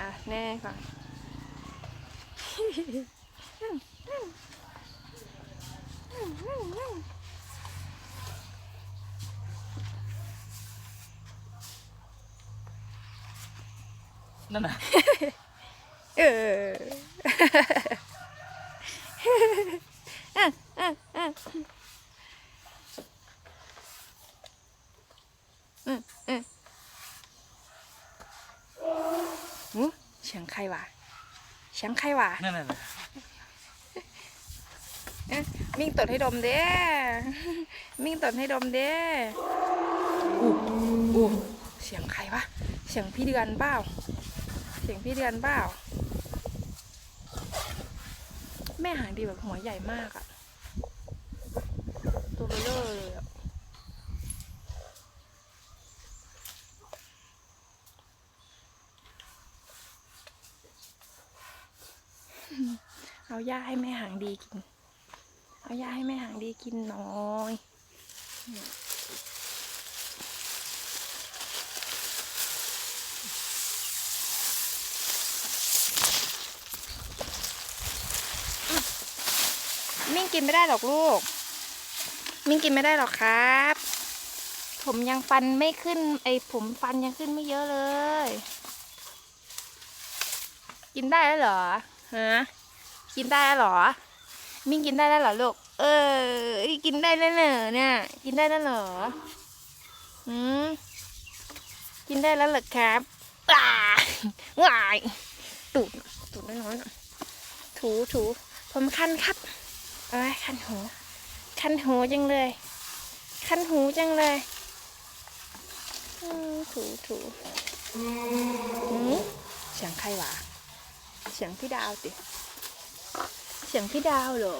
อะแน่ก่อนนั่นน่ะเออ อะอะอะอืมอืมหู เสียงใครวะเสียงใครวะนั่นน่ะเอ๊ะมิ่งตดให้ดมเด้มิ่งตดให้ดมเด้อู้อู้เสียงใครวะ เสียงพี่เดือนเปล่า เสียงพี่เดือนเปล่า แม่หางดีแบบหัวใหญ่มากอะตัวเบลอเลยอะ เอาหญ้าให้แม่หางดีกิน เอาหญ้าให้แม่หางดีกินหน่อยมิ่งกินไม่ได้หรอกลูก มิ่งกินไม่ได้หรอกครับ ผมยังฟันไม่ขึ้น ไอผมฟันยังขึ้นไม่เยอะเลย กินได้แล้วเหรอ ฮะกินได้หรอ มิ่งกินได้แล้วเหรอลูก เออ กินได้แล้วเหรอเนี่ย กินได้แล้วเหรออืมกินได้แล้วเหรอครับว้าว้ายตูดตูดน้อยๆถูถูผมคันครับ เอ้ยคันหู คันหูจังเลย คันหูจังเลยถูถูอืมเสียงใครวะ เสียงพี่ดาวติเสียงพี่ดาวเหรอ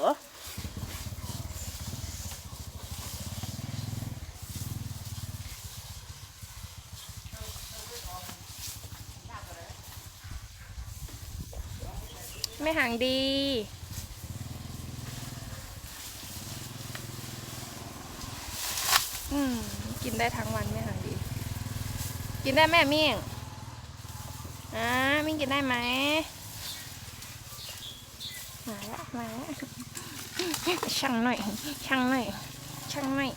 ไม่ห่างดี อืม กินได้ทั้งวันไม่ห่างดี กินได้แม่เมี่ยงอ่ามิ่งกินได้ไหม มาแล้วมาแล้วช่างหน่อย ช่างหน่อย ช่างหน่อย